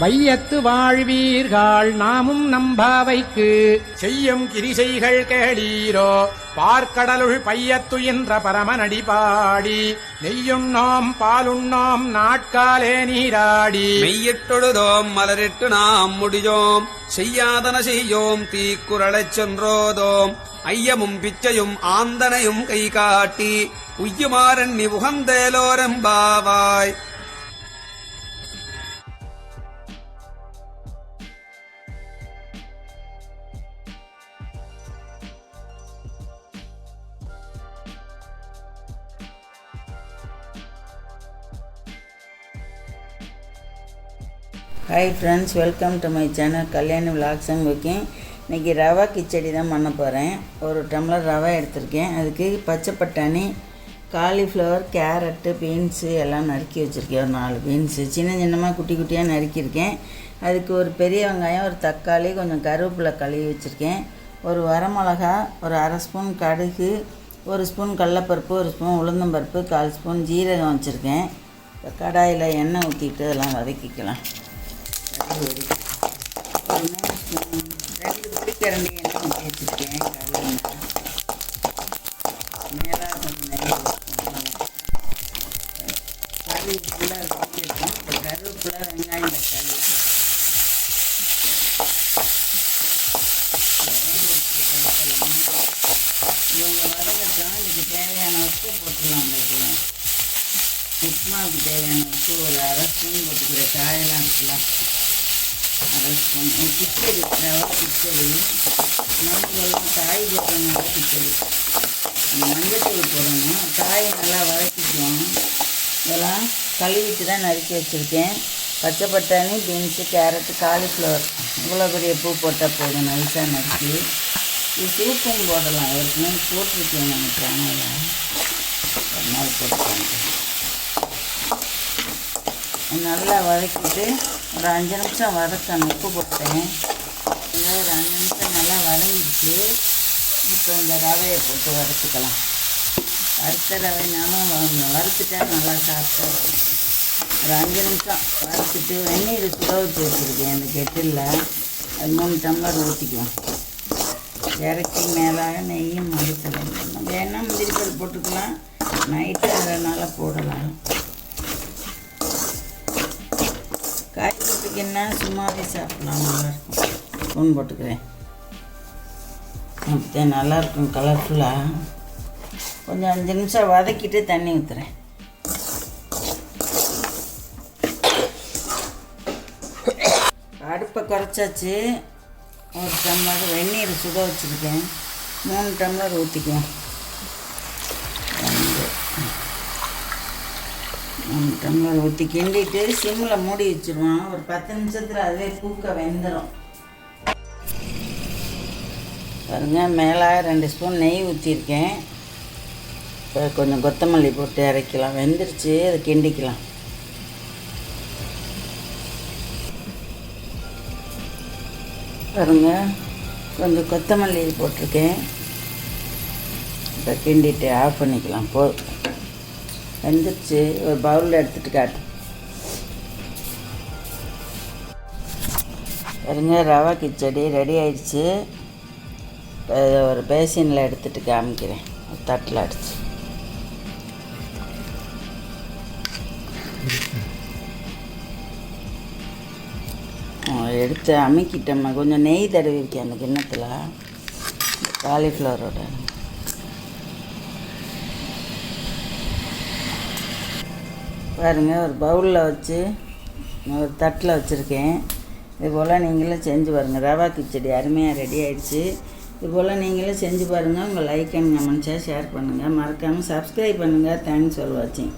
வையத்து வாழ்வீர்கள் நாமும் நம்பாவைக்கு செய்யும் கிரிசைகள் கேளீரோ பார்க்கடலுள் பையத்துயின்ற பரமனடி பாடி. நெய்யுண்ணோம் பாலுண்ணோம் நாட்காலே நீராடி. மெய்யிட்டொழுதோம் மலரிட்டு நாம் முடியோம் செய்யாதன செய்யோம் தீக்குறளைச் சென்றோதோம். ஐயமும் பிச்சையும் ஆந்தனையும் கை காட்டி உய்யுமாறன் உகந்தேலோரெம்பாவாய் hi friends welcome to my channel Kalyani vlogs and cooking இன்றைக்கி ரவா கிச்சடி தான் பண்ண போகிறேன் ஒரு டம்ளர் ரவை எடுத்திருக்கேன். அதுக்கு பச்சை பட்டாணி காலிஃப்ளவர் கேரட்டு பீன்ஸு எல்லாம் நறுக்கி வச்சுருக்கேன். ஒரு நாலு பீன்ஸு சின்ன சின்னமாக குட்டி குட்டியாக நறுக்கியிருக்கேன். அதுக்கு ஒரு பெரிய வெங்காயம் ஒரு தக்காளி கொஞ்சம் கருவேப்பிலை கழுவி வச்சுருக்கேன். ஒரு வரமிளகா ஒரு அரை ஸ்பூன் கடுகு ஒரு ஸ்பூன் கடலப்பருப்பு ஒரு ஸ்பூன் உளுந்தம்பருப்பு கால் ஸ்பூன் ஜீரகம் வச்சுருக்கேன். கடாயில் எண்ணெய் ஊற்றிட்டு அதெல்லாம் வதக்கிக்கலாம். ஒரு மூணு ஸ்பூன் ரெண்டு புளிக்கரண்டி எண்ணெய் சேர்த்துருக்கேன் வச்சுருக்கேன் கடலெண்ணெய் மேலே கொஞ்சம் நிறைய கருவேப்பிலை வச்சுருக்கேன் இப்போ கருவேப்பிலை வெங்காயம் தக்காளி இவங்க வதங்கட்டும் இதுக்கு தேவையான உப்பு போட்டுக்கலாம் இதுல. உப்புமாவுக்கு தேவையான உப்பு ஒரு அரை ஸ்பூன் போட்டுக்கிற காயெல்லாம் இருக்கலாம் அரை கிச்சடி ரவா கிச்சடி நமக்கு காய் போடுறதுனால கிச்சடி மஞ்சத்தூள் போடணும் காயை நல்லா வதக்கிக்குவோம் இதெல்லாம் கழுவிட்டு தான் நறுக்கி வச்சுருக்கேன் பச்சை பட்டாணி பீன்ஸு கேரட்டு காலிஃப்ளவர் இவ்வளோ பெரிய பூ போட்டால் போதும் நைஸாக நறுக்கி இது சூப்பும் போடலாம் ஏற்கனவே போட்டிருக்கேன். நம்ம சேனலில் ஒரு நாள் போட்டு நல்லா வதக்கிட்டு ஒரு அஞ்சு நிமிஷம் வதக்கணும் உப்பு போட்டேன். நல்லா ஒரு அஞ்சு நிமிஷம் நல்லா வதங்கிடுச்சு. இப்போ இந்த ரவையை போட்டு வறுத்துக்கலாம் வறுத்த ரவைனாலும் வ- வறுத்துட்டா நல்லா சாப்பிட்டா ஒரு அஞ்சு நிமிஷம் வறுத்துட்டு வெந்நீர் சுட வச்சுருக்கேன் இந்த கெட்டிலில். அது மூணு டம்ளர் ஊற்றிக்குவோம் இறக்கி மேலாக நெய்யும் மறுத்தலாம் வேணால் முந்திரி பருப்பு போட்டுக்கலாம். நைட்டு அதனால போடலாம். என்ன? போட்டுக்கின்னா சும்மாவே சாப்பிடலாம். நல்லாயிருக்கும் ஸ்பூன் போட்டுக்கிறேன். அப்படியே நல்லாயிருக்கும் கலர்ஃபுல்லாக கொஞ்சம் அஞ்சு நிமிஷம் வதக்கிட்டு தண்ணி ஊற்றுறேன் அடுப்பை குறைச்சாச்சு. ஒரு டம்ளர் வெந்நீர் சுட வச்சுருக்கேன். மூணு டம்ளர் ஊற்றிக்குவேன் ரெண்டு மூணு டம்ளர் ஊற்றி கிண்டிட்டு சிம்மில் மூடி வச்சுருவோம். ஒரு பத்து நிமிஷத்தில் அதுவே பூக்க வெந்துடும் பாருங்க மேலே ரெண்டு ஸ்பூன் நெய் ஊற்றிருக்கேன் இப்போ கொஞ்சம் கொத்தமல்லி போட்டு இறக்கலாம். வெந்துருச்சு அதை கிண்டிக்கலாம். பாருங்க கொஞ்சம் கொத்தமல்லி போட்டிருக்கேன். இப்போ கிண்டிட்டு ஆஃப் பண்ணிக்கலாம். போ வெந்துருச்சு ஒரு பவுலில் எடுத்துகிட்டு காட்டு. பாருங்க ரவா கிச்சடி ரெடி ஆயிடுச்சு. ஒரு பேசினில் எடுத்துகிட்டு காமிக்கிறேன். ஒரு தட்டில் அடிச்சு. எடுத்து அமுக்கிட்டோம்மா. கொஞ்சம் நெய் தடவிருக்கேன் அந்த கிண்ணத்தில். காலிஃப்ளவரோட பாருங்கள் ஒரு பவுலில் வச்சு நான் ஒரு தட்டில் வச்சுருக்கேன். இது போல் நீங்களும் செஞ்சு பாருங்கள் ரவா கிச்சடி அருமையாக ரெடி ஆயிடுச்சு. இது போல் நீங்களும் செஞ்சு பாருங்கள் உங்கள் லைக் அண்ட் கமெண்ட்ஸாக ஷேர் பண்ணுங்கள் மறக்காமல் சப்ஸ்கிரைப் பண்ணுங்கள் தேங்க்ஸ் ஃபார் வாட்சிங்